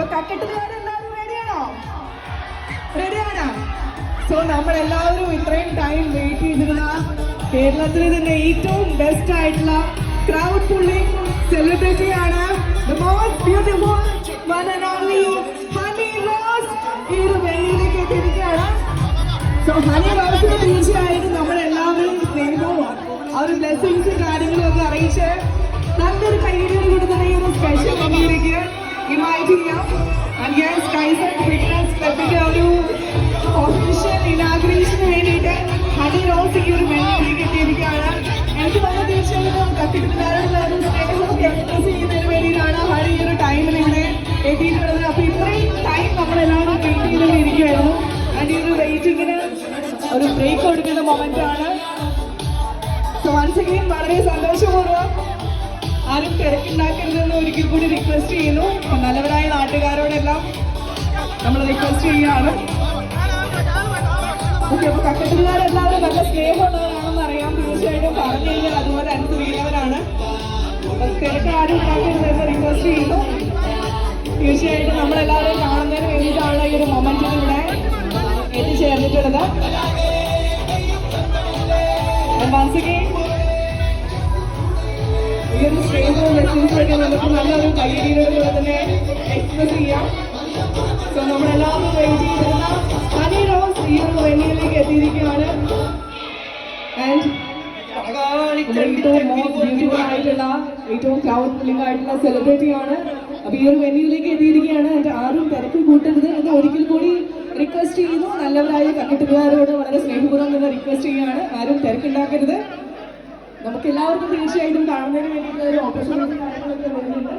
അപ്പൊ കക്കെട്ടുകാരെല്ലാവരും റെഡിയാണോ റെഡിയാണോ സോ നമ്മൾ എല്ലാവരും ഇത്രയും ടൈം വെയിറ്റ് ചെയ്തിരുന്ന കേരളത്തിലെ തന്നെ ഏറ്റവും ബെസ്റ്റ് ആയിട്ടുള്ള ക്രൗഡ് പുള്ളിംഗ് സെലിബ്രിറ്റിയാണ് മോസ്റ്റ് ബ്യൂട്ടിഫുൾ only Honey ഈ ഒരു എത്തിയിരിക്കുകയാണ്. സോ ഹണി റോസിന് തീർച്ചയായിട്ടും നമ്മളെല്ലാവരും സ്നേഹവും ആ ഒരു ബ്ലെസ്സിങ്സും കാര്യങ്ങളും ഒക്കെ അറിയിച്ച് നല്ലൊരു കൈയ്യടി കൊടുക്കുന്ന ഈ ഒരു സ്പെഷ്യൽ ഇൻവൈറ്റ് ചെയ്യാം. ഫിറ്റ്നസ് ക്ലബിന്റെ ഒരു ഒഫീഷ്യൽ ഇനാഗ്രേഷന് വേണ്ടിയിട്ട് ഹണി റോസ് ഈ ഒരു എത്തിയിരിക്കുകയാണ് എനിക്ക് തന്നെ തീർച്ചയായിട്ടും സ്നേഹമൊക്കെ എക്സ്പ്രസ് ചെയ്യുന്നതിന് വേണ്ടിയിട്ടാണ് ഹണി ഈ ഒരു ടൈമിൽ ഇവിടെ എത്തിയിട്ടുള്ളത്. അപ്പൊ ഇത്രയും ടൈം നമ്മളെല്ലാവരും വെയിറ്റ് ചെയ്തുകൊണ്ടിരിക്കുകയായിരുന്നു. ആൻഡ് ഒരു വെയിറ്റിങ്ങിന് ഒരു ബ്രേക്ക് കൊടുക്കുന്ന മൊമെന്റ് ആണ്. വൺസ് വളരെ സന്തോഷപൂർവം ആരും തിരക്കുണ്ടാക്കരുതെന്ന് ഒരിക്കൽ കൂടി റിക്വസ്റ്റ് ചെയ്യുന്നു. നല്ലവരായ നമ്മൾ റിക്വസ്റ്റ് ചെയ്യാണ് ഓക്കെ അപ്പൊ കക്കട്ടുകാരെല്ലാവരും നല്ല സ്നേഹമുള്ളവരാണെന്ന് അറിയാം. തീർച്ചയായിട്ടും പറഞ്ഞു കഴിഞ്ഞാൽ അതുപോലെ അനുസരിക്കുന്നവരാണ് തിരക്ക് ആരും ഉണ്ടാക്കരുതെന്ന് റിക്വസ്റ്റ് ചെയ്യുന്നു. തീർച്ചയായിട്ടും നമ്മളെല്ലാവരും കാണുന്നതിന് വേണ്ടിയിട്ടാണ് ഈ ഒരു മൊമെന്റിൽ ഇവിടെ എത്തിച്ചേർന്നിട്ടുള്ളത്. Once again, ഈ ഒരു സ്നേഹവും നമുക്ക് നല്ലൊരു കൈയടിയിലൂടെ തന്നെ എക്സ്പ്രസ് ചെയ്യാം. സോ നമ്മളെല്ലാവരും വെയിറ്റ് ചെയ്തിരുന്ന ഹണി റോസ് ഈ ഒരു വെന്യൂയിലേക്ക് എത്തിയിരിക്കുകയാണ്. ആൻഡ് ഏറ്റവും മോസ്റ്റ് ബ്യൂട്ടിഫുൾ ആയിട്ടുള്ള ഏറ്റവും ക്ലൗഡ് ഫില്ലിംഗ് ആയിട്ടുള്ള സെലിബ്രിറ്റി ആണ്. അപ്പൊ ഈ ഒരു വെന്യൂലേക്ക് എത്തിയിരിക്കുകയാണ്. എന്റെ ആരും തിരക്ക് കൂട്ടരുത്. എന്ന് ഒരിക്കൽ കൂടി റിക്വസ്റ്റ് ചെയ്യുന്നു. നല്ലവരായ കക്കട്ടുകാരോട് വളരെ സ്നേഹപൂർവം തന്നെ റിക്വസ്റ്റ് ചെയ്യുകയാണ്. ആരും തിരക്കുണ്ടാക്കരുത്. നമുക്ക് എല്ലാവർക്കും തീർച്ചയായിട്ടും കാണുന്നതിന് വേണ്ടിയിട്ടുള്ള ഒരു ഓപ്പർച്യൂണിറ്റി കാര്യങ്ങളൊക്കെ വരുന്നുണ്ട്.